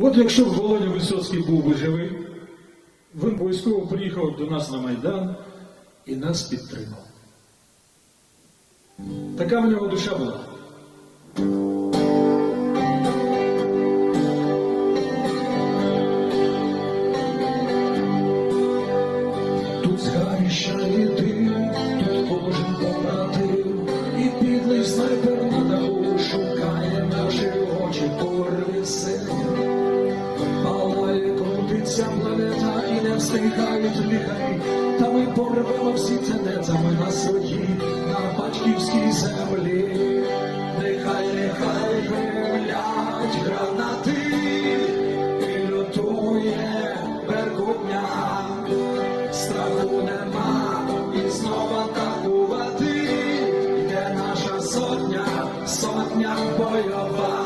От якщо б Володя Висоцький був би живий, він обов'язково приїхав до нас на Майдан і нас підтримав. Така в нього душа була. Встигають лікарі, та ми порвемо всі тенетами на своїй, на батьківській землі. Нехай, нехай гремлять гранати, і лютує беркутня. Страху нема і знову атакувати, де наша сотня, сотня бойова.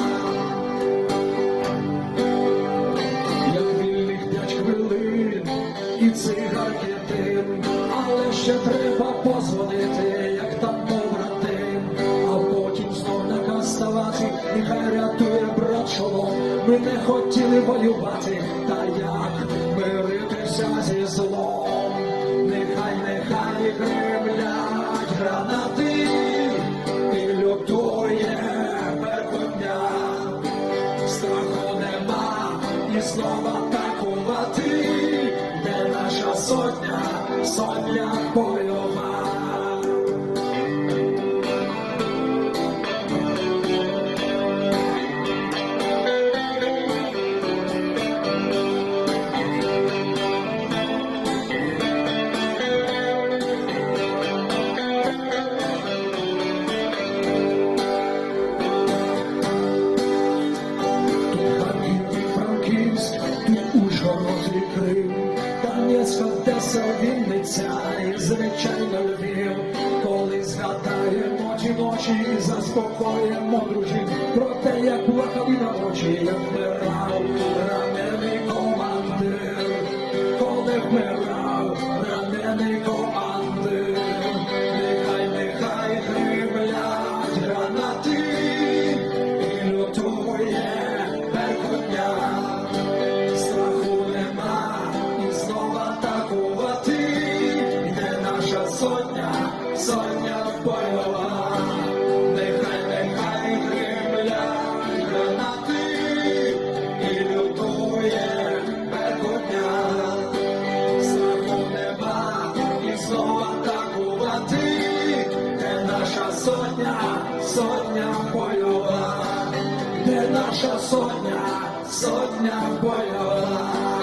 Ще треба позвонити, як там побратим, а потім знов наказ ставати, нехай рятує брат шолом. Ми не хотіли воювати, та як миритися зі злом. Нехай, нехай гремлять гранати, і лютує беркутня. Страху нема і наша сотня, сотня бойова. Тут Франківськ, тут Ужгород і Крим, Донецьк, Одеса, Вінниця і звичайно Львів. Коли згадаємо ті ночі, заспокоїмо дружин. Про те, як плакали на очі, як вмирав ранений командир, коли вмирав ранений командир, атакувати, де наша сотня, сотня бойова, де наша сотня, сотня бойова.